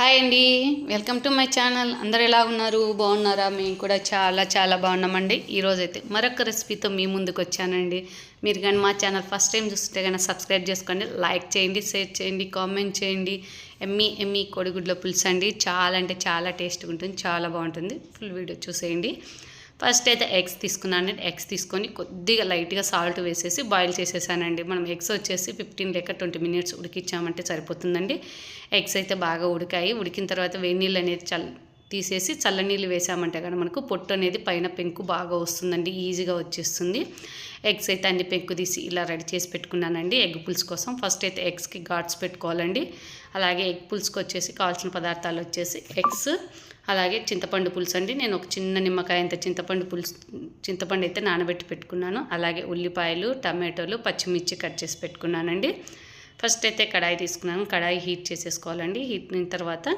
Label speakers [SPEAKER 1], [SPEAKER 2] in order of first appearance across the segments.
[SPEAKER 1] Hi అండి. Welcome to my channel. అందరు ఎలా ఉన్నారు? బాగున్నారా? మేము కూడా చాలా చాలా బాగున్నామండి. ఈరోజైతే మరొక రెసిపీతో మీ ముందుకు వచ్చానండి. మీరు కానీ మా ఛానల్ ఫస్ట్ టైం చూస్తుంటే కానీ సబ్స్క్రైబ్ చేసుకోండి లైక్ చేయండి షేర్ చేయండి కామెంట్ చేయండి. ఎమ్మి ఎమ్మి కోడిగుడ్ల పులుసు అండి. చాలా అంటే చాలా టేస్ట్గా ఉంటుంది చాలా బాగుంటుంది. ఫుల్ వీడియో చూసేయండి. ఫస్ట్ అయితే ఎగ్స్ తీసుకున్నానండి ఎగ్స్ తీసుకొని కొద్దిగా లైట్గా సాల్ట్ వేసేసి బాయిల్ చేసేసానండి. మనం ఎగ్స్ వచ్చేసి ఫిఫ్టీన్ లేక ట్వంటీ మినిట్స్ ఉడికిచ్చామంటే సరిపోతుందండి. ఎగ్స్ అయితే బాగా ఉడికాయి. ఉడికిన తర్వాత వేడి నీళ్ళు అనేది చల్ తీసేసి చల్లనీళ్ళు వేసామంటే కానీ మనకు పొట్టు అనేది పైన పెంకు బాగా వస్తుందండి ఈజీగా వచ్చేస్తుంది. ఎగ్స్ అయితే అన్ని పెంకు తీసి ఇలా రెడీ చేసి పెట్టుకున్నానండి. ఎగ్ పులుసు కోసం ఫస్ట్ అయితే ఎగ్స్కి ఘాట్స్ పెట్టుకోవాలండి. అలాగే ఎగ్ పులుసుకి వచ్చేసి కావాల్సిన పదార్థాలు వచ్చేసి ఎగ్స్ అలాగే చింతపండు పులుసు అండి. నేను ఒక చిన్న నిమ్మకాయ అంత చింతపండు పులుసు చింతపండు అయితే నానబెట్టి పెట్టుకున్నాను. అలాగే ఉల్లిపాయలు టమాటోలు పచ్చిమిర్చి కట్ చేసి పెట్టుకున్నానండి. ఫస్ట్ అయితే కడాయి తీసుకున్నాను. కడాయి హీట్ చేసేసుకోవాలండి. హీట్ అయిన తర్వాత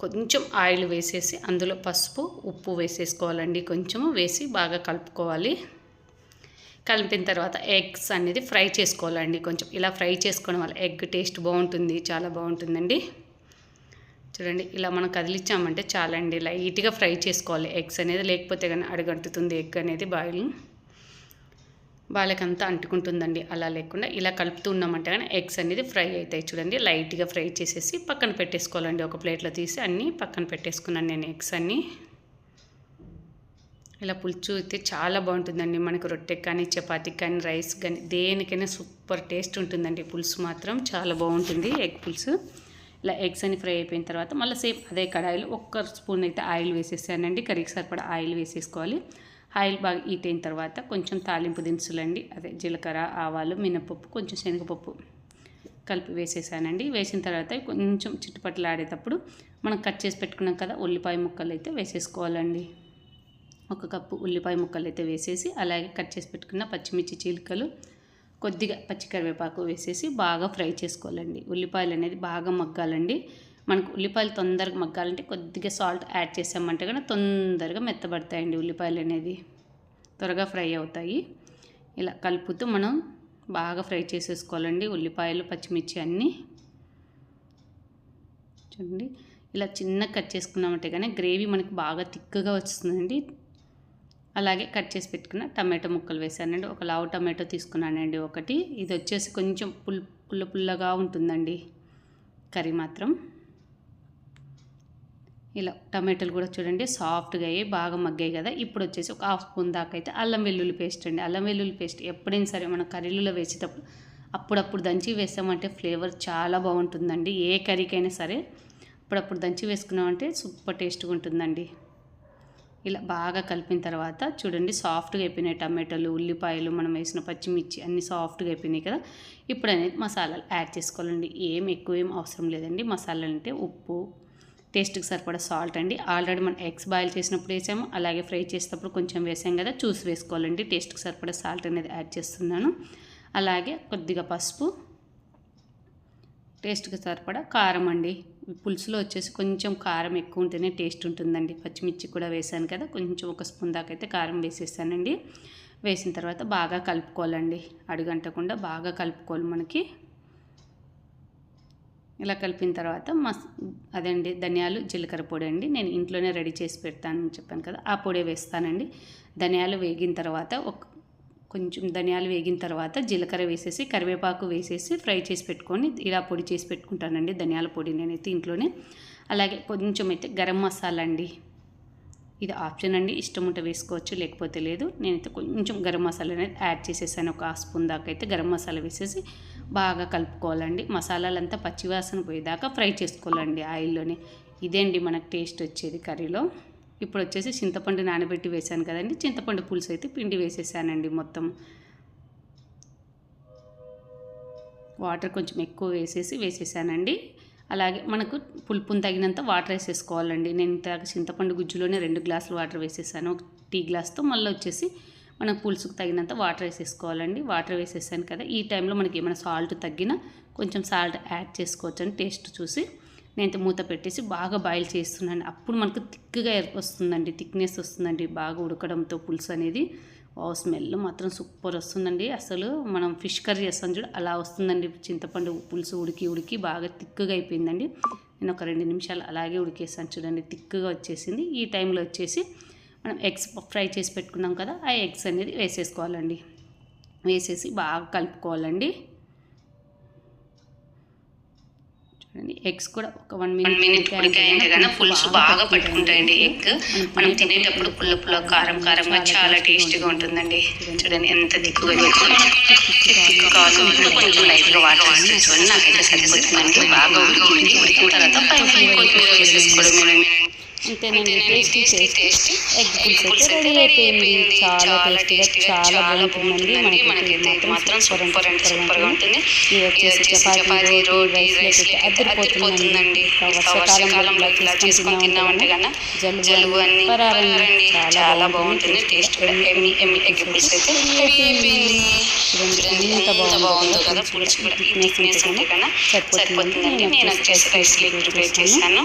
[SPEAKER 1] కొంచెం ఆయిల్ వేసేసి అందులో పసుపు ఉప్పు వేసేసుకోవాలండి. కొంచెము వేసి బాగా కలుపుకోవాలి. కలిపిన తర్వాత ఎగ్స్ అనేది ఫ్రై చేసుకోవాలండి కొంచెం. ఇలా ఫ్రై చేసుకోవడం వల్ల ఎగ్ టేస్ట్ బాగుంటుంది. చాలా బాగుంటుందండి. చూడండి ఇలా మనం కదిలిచ్చామంటే చాలండి. లైట్గా ఫ్రై చేసుకోవాలి. ఎగ్స్ అనేది లేకపోతే కానీ అడుగంటుతుంది ఎగ్ అనేది బాయిలింగ్ వాళ్ళకంతా అంటుకుంటుందండి. అలా లేకుండా ఇలా కలుపుతూ ఉన్నామంటే కానీ ఎగ్స్ అనేది ఫ్రై అవుతాయి చూడండి. లైట్గా ఫ్రై చేసేసి పక్కన పెట్టేసుకోవాలండి. ఒక ప్లేట్లో తీసి అన్నీ పక్కన పెట్టేసుకున్నాను నేను ఎగ్స్ అన్నీ. ఇలా పులుసు అయితే చాలా బాగుంటుందండి. మనకు రొట్టెకి కానీ చపాతీకి కానీ రైస్ కానీ దేనికైనా సూపర్ టేస్ట్ ఉంటుందండి. పులుసు మాత్రం చాలా బాగుంటుంది ఎగ్ పులుసు. ఇలా ఎగ్స్ అని ఫ్రై అయిపోయిన తర్వాత మళ్ళీ సేమ్ అదే కడాయిలో ఒక్క స్పూన్ అయితే ఆయిల్ వేసేసానండి. కర్రీకి సరిపడా ఆయిల్ వేసేసుకోవాలి. ఆయిల్ బాగా హీట్ అయిన తర్వాత కొంచెం తాలింపు దినుసులండి. అదే జీలకర్ర ఆవాలు మినపప్పు కొంచెం శనగపప్పు కలిపి వేసేసానండి. వేసిన తర్వాత కొంచెం చుట్టుపక్కల ఆడేటప్పుడు మనం కట్ చేసి పెట్టుకున్నాం కదా ఉల్లిపాయ ముక్కలు అయితే వేసేసుకోవాలండి. ఒక కప్పు ఉల్లిపాయ ముక్కలు అయితే వేసేసి అలాగే కట్ చేసి పెట్టుకున్న పచ్చిమిర్చి చీలికలు కొద్దిగా పచ్చికరివేపాకు వేసేసి బాగా ఫ్రై చేసుకోవాలండి. ఉల్లిపాయలు అనేది బాగా మగ్గాలండి. మనకు ఉల్లిపాయలు తొందరగా మగ్గాలంటే కొద్దిగా సాల్ట్ యాడ్ చేసామంటే కానీ తొందరగా మెత్తబడతాయండి ఉల్లిపాయలు అనేది త్వరగా ఫ్రై అవుతాయి. ఇలా కలుపుతూ మనం బాగా ఫ్రై చేసేసుకోవాలండి ఉల్లిపాయలు పచ్చిమిర్చి అన్నీ. చూడండి ఇలా చిన్న కట్ చేసుకున్నామంటే కానీ గ్రేవీ మనకి బాగా థిక్గా వస్తుందండి. అలాగే కట్ చేసి పెట్టుకున్న టమాటో ముక్కలు వేసానండి. ఒక లావు టమాటో తీసుకున్నానండి ఒకటి. ఇది వచ్చేసి కొంచెం పుల్ పుల్ల పుల్లగా ఉంటుందండి. కర్రీ మాత్రం. ఇలా టమాటాలు కూడా చూడండి సాఫ్ట్గా అయ్యి బాగా మగ్గాయి కదా. ఇప్పుడు వచ్చేసి ఒక హాఫ్ స్పూన్ దాకా అయితే అల్లం వెల్లుల్లి పేస్ట్ అండి. అల్లం వెల్లుల్లి పేస్ట్ ఎప్పుడైనా సరే మనం కర్రీలలో వేసేటప్పుడు అప్పుడప్పుడు దంచి వేసామంటే ఫ్లేవర్ చాలా బాగుంటుందండి. ఏ కర్రీకైనా సరే అప్పుడప్పుడు దంచి వేసుకున్నామంటే సూపర్ టేస్ట్గా ఉంటుందండి. ఇలా బాగా కలిపిన తర్వాత చూడండి సాఫ్ట్గా అయిపోయినాయి టమాటాలు ఉల్లిపాయలు మనం వేసిన పచ్చిమిర్చి అన్నీ సాఫ్ట్గా అయిపోయినాయి కదా. ఇప్పుడు అనేది మసాలాలు యాడ్ చేసుకోవాలండి. ఏం ఎక్కువ ఏం అవసరం లేదండి. మసాలాలు అంటే ఉప్పు టేస్ట్కి సరిపడా సాల్ట్ అండి. ఆల్రెడీ మనం ఎగ్స్ బాయిల్ చేసినప్పుడు వేసాము. అలాగే ఫ్రై చేసేటప్పుడు కొంచెం వేసాం కదా చూసి వేసుకోవాలండి. టేస్ట్కి సరిపడా సాల్ట్ అనేది యాడ్ చేస్తున్నాను. అలాగే కొద్దిగా పసుపు. టేస్ట్కి సరిపడా కారం అండి. పులుసులో వచ్చేసి కొంచెం కారం ఎక్కువ ఉంటేనే టేస్ట్ ఉంటుందండి. పచ్చిమిర్చి కూడా వేసాను కదా కొంచెం ఒక స్పూన్ దాకా అయితే కారం వేసేసానండి. వేసిన తర్వాత బాగా కలుపుకోవాలండి. అడుగంటకుండా బాగా కలుపుకోవాలి మనకి. ఇలా కలిపిన తర్వాత మస్ అదండి ధనియాలు జీలకర్ర పొడి అండి. నేను ఇంట్లోనే రెడీ చేసి పెడతానని చెప్పాను కదా ఆ పొడి వేస్తానండి. ధనియాలు వేగిన తర్వాత ఒక కొంచెం ధనియాలు వేగిన తర్వాత జీలకర్ర వేసేసి కరివేపాకు వేసేసి ఫ్రై చేసి పెట్టుకొని ఇలా పొడి చేసి పెట్టుకుంటానండి ధనియాల పొడి నేనైతే ఇంట్లోనే. అలాగే కొంచెం అయితే గరం మసాలా అండి. ఇది ఆప్షన్ అండి. ఇష్టం ఉంటే వేసుకోవచ్చు లేకపోతే లేదు. నేనైతే కొంచెం గరం మసాలా అనేది యాడ్ చేసేసాను. ఒక స్పూన్ దాకా అయితే గరం మసాలా వేసేసి బాగా కలుపుకోవాలండి. మసాలాలంతా పచ్చివాసన పోయేదాకా ఫ్రై చేసుకోవాలండి ఆయిల్లోనే. ఇదేండి మనకు టేస్ట్ వచ్చేది కర్రీలో. ఇప్పుడు వచ్చేసి చింతపండు నానబెట్టి వేసాను కదండి. చింతపండు పులుసు అయితే పిండి వేసేసానండి మొత్తం. వాటర్ కొంచెం ఎక్కువ వేసేసి వేసేసానండి. అలాగే మనకు పులుపుని తగినంత వాటర్ వేసేసుకోవాలండి. నేను ఇంత చింతపండు గుజ్జులోనే రెండు గ్లాసులు వాటర్ వేసేసాను. ఒక టీ గ్లాస్తో మళ్ళీ వచ్చేసి మనకు పులుసుకు తగినంత వాటర్ వేసేసుకోవాలండి. వాటర్ వేసేసాను కదా ఈ టైంలో మనకి ఏమైనా సాల్ట్ తగ్గినా కొంచెం సాల్ట్ యాడ్ చేసుకోవచ్చు అని టేస్ట్ చూసి నేను మూత పెట్టేసి బాగా బాయిల్ చేస్తున్నాను. అప్పుడు మనకు థిక్గా వస్తుందండి థిక్నెస్ వస్తుందండి బాగా ఉడకడంతో పులుసు అనేది. స్మెల్ మాత్రం సూపర్ వస్తుందండి. అసలు మనం ఫిష్ కర్రీ చేస్తాం చూడు అలా వస్తుందండి. చింతపండు పులుసు ఉడికి ఉడికి బాగా థిక్గా అయిపోయిందండి. నేను ఒక రెండు నిమిషాలు అలాగే ఉడికేసాను చూడండి తిక్కుగా వచ్చేసింది. ఈ టైంలో వచ్చేసి మనం ఎగ్స్ ఫ్రై చేసి పెట్టుకున్నాం కదా ఆ ఎగ్స్ అనేది వేసేసుకోవాలండి. వేసేసి బాగా కలుపుకోవాలండి. చూడండి ఎగ్స్ కూడా ఒక వన్
[SPEAKER 2] వన్ మినిట్ ఉడికాయంటే కన్నా పులుసు బాగా పట్టుకుంటాయండి ఎగ్. మనం తినేటప్పుడు పుల్ల పుల్ల కారం కారంగా చాలా టేస్టీగా ఉంటుందండి. చూడండి ఎంత దిక్కుగా కాదు కొంచెం లైట్గా వాటర్ వేసేసుకొని నాకైతే సరిపోతుందండి. బాగా ఉడికింది. ఉడికిన తర్వాత పైన కొత్తిమీర వేసేసుకోవడం
[SPEAKER 1] అంతేనండి టేస్టీ టేస్టీ ఎగ్ పులుసు అయితే రెడీ అయిపోయింది. చాలా టేస్టీగా చాలా బాగుంటుందండి మనకైతే ఇది మాత్రం సూపర్ అండ్ సూపర్గా ఉంటుంది. ఇది వచ్చేసి చపాతీ రోటీ రైస్ అయితే అదిరిపోతుందండి వర్షాకాలంలో ఇలా చేసుకొని తిన్నామంటే కన్నా జలుబు అన్ని పరారండి. చాలా బాగుంటుంది. టేస్ట్ కూడా ఎమ్మి ఎమ్మి ఎగ్ పులుసు అయితే రెడీ అయిపోయింది. చూడండి ఎంత బాగుందో కదా. పులుసు కూడా. థిక్నెస్ ఉంటే కన్నా సరిపోతుందండి. నేను వచ్చేసి రైస్ లేక్ ప్రిపేర్ చేశాను.